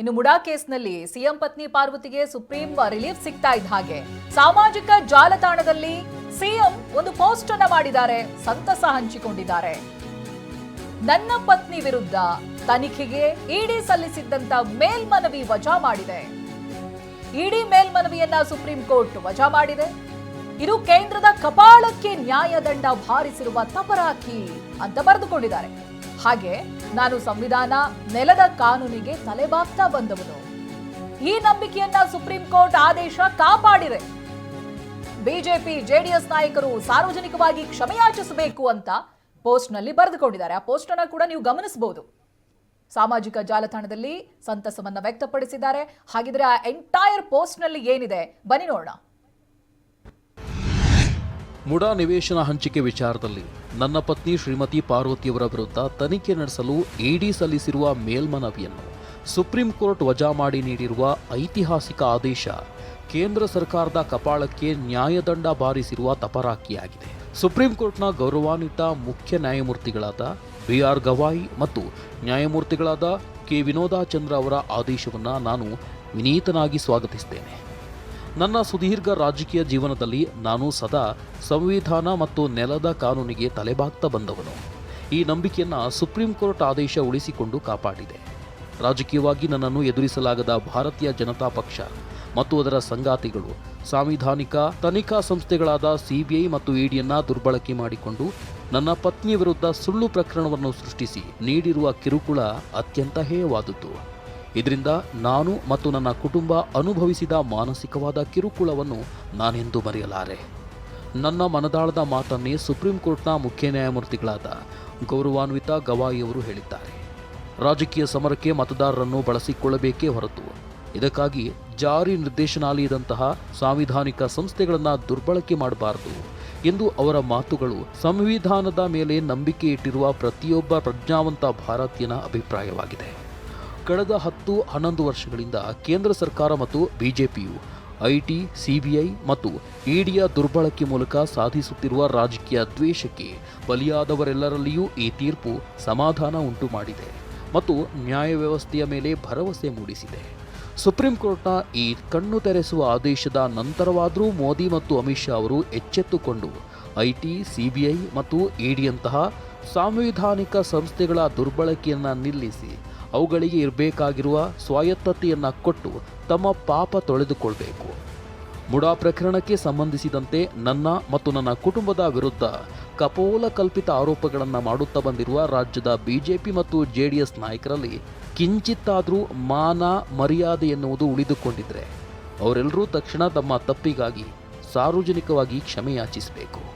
ಇನ್ನು ಮುಡಾ ಕೇಸ್ನಲ್ಲಿ ಸಿಎಂ ಪತ್ನಿ ಪಾರ್ವತಿಗೆ ಸುಪ್ರೀಂ ರಿಲೀಫ್ ಸಿಗ್ತಾ ಇದ್ದ ಹಾಗೆ. ಸಾಮಾಜಿಕ ಜಾಲತಾಣದಲ್ಲಿ ಸಿಎಂ ಒಂದು ಪೋಸ್ಟ್ ಅನ್ನ ಮಾಡಿದ್ದಾರೆ, ಸಂತಸ ಹಂಚಿಕೊಂಡಿದ್ದಾರೆ. ನನ್ನ ಪತ್ನಿ ವಿರುದ್ಧ ತನಿಖೆಗೆ ಇಡಿ ಸಲ್ಲಿಸಿದ್ದಂತ ಮೇಲ್ಮನವಿ ವಜಾ ಮಾಡಿದೆ. ಇಡಿ ಮೇಲ್ಮನವಿಯನ್ನ ಸುಪ್ರೀಂ ಕೋರ್ಟ್ ವಜಾ ಮಾಡಿದೆ. ಇದು ಕೇಂದ್ರದ ಕಪಾಳಕ್ಕೆ ನ್ಯಾಯದಂಡ ಭಾರಿಸಿರುವ ತಪರಾಕಿ ಅಂತ ಬರೆದುಕೊಂಡಿದ್ದಾರೆ. ಹಾಗೆ ನಾನು ಸಂವಿಧಾನ ನೆಲದ ಕಾನೂನಿಗೆ ತಲೆಬಾಗ್ತಾ ಬಂದವನು. ಈ ನಂಬಿಕೆಯನ್ನ ಸುಪ್ರೀಂ ಕೋರ್ಟ್ ಆದೇಶ ಕಾಪಾಡಿದೆ. ಬಿಜೆಪಿ, ಜೆಡಿಎಸ್ ನಾಯಕರು ಸಾರ್ವಜನಿಕವಾಗಿ ಕ್ಷಮೆಯಾಚಿಸಬೇಕು ಅಂತ ಪೋಸ್ಟ್ನಲ್ಲಿ ಬರೆದುಕೊಂಡಿದ್ದಾರೆ. ಆ ಪೋಸ್ಟ್ ಅನ್ನ ಕೂಡ ನೀವು ಗಮನಿಸಬಹುದು. ಸಾಮಾಜಿಕ ಜಾಲತಾಣದಲ್ಲಿ ಸಂತಸವನ್ನ ವ್ಯಕ್ತಪಡಿಸಿದ್ದಾರೆ. ಹಾಗಿದ್ರೆ ಆ ಎಂಟೈರ್ ಪೋಸ್ಟ್ನಲ್ಲಿ ಏನಿದೆ? ಬನ್ನಿ ನೋಡೋಣ. ಮುಡಾ ನಿವೇಶನ ಹಂಚಿಕೆ ವಿಚಾರದಲ್ಲಿ ನನ್ನ ಪತ್ನಿ ಶ್ರೀಮತಿ ಪಾರ್ವತಿಯವರ ವಿರುದ್ಧ ತನಿಖೆ ನಡೆಸಲು ಇಡಿ ಸಲ್ಲಿಸಿರುವ ಮೇಲ್ಮನವಿಯನ್ನು ಸುಪ್ರೀಂ ಕೋರ್ಟ್ ವಜಾ ಮಾಡಿ ನೀಡಿರುವ ಐತಿಹಾಸಿಕ ಆದೇಶ ಕೇಂದ್ರ ಸರ್ಕಾರದ ಕಪಾಳಕ್ಕೆ ನ್ಯಾಯದಂಡ ಬಾರಿಸಿರುವ ತಪರಾಕಿಯಾಗಿದೆ. ಸುಪ್ರೀಂ ಕೋರ್ಟ್ನ ಗೌರವಾನ್ವಿತ ಮುಖ್ಯ ನ್ಯಾಯಮೂರ್ತಿಗಳಾದ ಬಿ ಆರ್ ಗವಾಯಿ ಮತ್ತು ನ್ಯಾಯಮೂರ್ತಿಗಳಾದ ಕೆ. ವಿನೋದಾಚಂದ್ರ ಅವರ ಆದೇಶವನ್ನು ನಾನು ವಿನೀತನಾಗಿ ಸ್ವಾಗತಿಸುತ್ತೇನೆ ನನ್ನ ಸುದೀರ್ಘ ರಾಜಕೀಯ ಜೀವನದಲ್ಲಿ ನಾನು ಸದಾ ಸಂವಿಧಾನ ಮತ್ತು ನೆಲದ ಕಾನೂನಿಗೆ ತಲೆಬಾಗ್ತಾ ಬಂದವನು. ಈ ನಂಬಿಕೆಯನ್ನು ಸುಪ್ರೀಂ ಕೋರ್ಟ್ ಆದೇಶ ಉಳಿಸಿಕೊಂಡು ಕಾಪಾಡಿದೆ. ರಾಜಕೀಯವಾಗಿ ನನ್ನನ್ನು ಎದುರಿಸಲಾಗದ ಭಾರತೀಯ ಜನತಾ ಪಕ್ಷ ಮತ್ತು ಅದರ ಸಂಗಾತಿಗಳು, ಸಾಂವಿಧಾನಿಕ ತನಿಖಾ ಸಂಸ್ಥೆಗಳಾದ ಸಿಬಿಐ ಮತ್ತು ಇಡಿಯನ್ನು ದುರ್ಬಳಕೆ ಮಾಡಿಕೊಂಡು ನನ್ನ ಪತ್ನಿಯ ವಿರುದ್ಧ ಸುಳ್ಳು ಪ್ರಕರಣವನ್ನು ಸೃಷ್ಟಿಸಿ ನೀಡಿರುವ ಕಿರುಕುಳ ಅತ್ಯಂತ ಹೇಯವಾದದ್ದು. ಇದರಿಂದ ನಾನು ಮತ್ತು ನನ್ನ ಕುಟುಂಬ ಅನುಭವಿಸಿದ ಮಾನಸಿಕವಾದ ಕಿರುಕುಳವನ್ನು ನಾನೆಂದು ಮರೆಯಲಾರೆ ನನ್ನ ಮನದಾಳದ ಮಾತನ್ನೇ ಸುಪ್ರೀಂ ಕೋರ್ಟ್ನ ಮುಖ್ಯ ನ್ಯಾಯಮೂರ್ತಿಗಳಾದ ಗೌರವಾನ್ವಿತ ಗವಾಯಿಯವರು ಹೇಳಿದ್ದಾರೆ. ರಾಜಕೀಯ ಸಮರಕ್ಕೆ ಮತದಾರರನ್ನು ಬಳಸಿಕೊಳ್ಳಬೇಕೇ ಹೊರತು ಇದಕ್ಕಾಗಿ ಜಾರಿ ನಿರ್ದೇಶನಾಲಯದಂತಹ ಸಾಂವಿಧಾನಿಕ ಸಂಸ್ಥೆಗಳನ್ನು ದುರ್ಬಳಕೆ ಮಾಡಬಾರದು ಎಂದು ಅವರ ಮಾತುಗಳು ಸಂವಿಧಾನದ ಮೇಲೆ ನಂಬಿಕೆ ಇಟ್ಟಿರುವ ಪ್ರತಿಯೊಬ್ಬ ಪ್ರಜ್ಞಾವಂತ ಭಾರತೀಯನ ಅಭಿಪ್ರಾಯವಾಗಿದೆ. ಕಳೆದ ಹತ್ತು ಹನ್ನೊಂದು ವರ್ಷಗಳಿಂದ ಕೇಂದ್ರ ಸರ್ಕಾರ ಮತ್ತು ಬಿಜೆಪಿಯು ಐಟಿ, ಸಿಬಿಐ ಮತ್ತು ಇಡಿಯ ದುರ್ಬಳಕೆ ಮೂಲಕ ಸಾಧಿಸುತ್ತಿರುವ ರಾಜಕೀಯ ದ್ವೇಷಕ್ಕೆ ಬಲಿಯಾದವರೆಲ್ಲರಲ್ಲಿಯೂ ಈ ತೀರ್ಪು ಸಮಾಧಾನ ಉಂಟು ಮಾಡಿದೆ ಮತ್ತು ನ್ಯಾಯ ವ್ಯವಸ್ಥೆಯ ಮೇಲೆ ಭರವಸೆ ಮೂಡಿಸಿದೆ. ಸುಪ್ರೀಂ ಕೋರ್ಟ್ನ ಈ ಕಣ್ಣು ತೆರೆಸುವ ಆದೇಶದ ನಂತರವಾದರೂ ಮೋದಿ ಮತ್ತು ಅಮಿತ್ ಶಾ ಅವರು ಎಚ್ಚೆತ್ತುಕೊಂಡು ಐಟಿ, ಸಿಬಿಐ ಮತ್ತು ಇಡಿಯಂತಹ ಸಾಂವಿಧಾನಿಕ ಸಂಸ್ಥೆಗಳ ದುರ್ಬಳಕೆಯನ್ನು ನಿಲ್ಲಿಸಿ ಅವುಗಳಿಗೆ ಇರಬೇಕಾಗಿರುವ ಸ್ವಾಯತ್ತತೆಯನ್ನು ಕೊಟ್ಟು ತಮ್ಮ ಪಾಪ ತೊಳೆದುಕೊಳ್ಬೇಕು. ಮುಡಾ ಪ್ರಕರಣಕ್ಕೆ ಸಂಬಂಧಿಸಿದಂತೆ ನನ್ನ ಮತ್ತು ನನ್ನ ಕುಟುಂಬದ ವಿರುದ್ಧ ಕಪೋಲ ಕಲ್ಪಿತ ಆರೋಪಗಳನ್ನು ಮಾಡುತ್ತಾ ಬಂದಿರುವ ರಾಜ್ಯದ ಬಿಜೆಪಿ ಮತ್ತು ಜೆಡಿಎಸ್ ನಾಯಕರಲ್ಲಿ ಕಿಂಚಿತ್ತಾದರೂ ಮಾನ ಮರ್ಯಾದೆ ಎನ್ನುವುದು ಉಳಿದುಕೊಂಡಿದ್ರೆ, ಅವರೆಲ್ಲರೂ ತಕ್ಷಣ ತಮ್ಮ ತಪ್ಪಿಗಾಗಿ ಸಾರ್ವಜನಿಕವಾಗಿ ಕ್ಷಮೆಯಾಚಿಸಬೇಕು.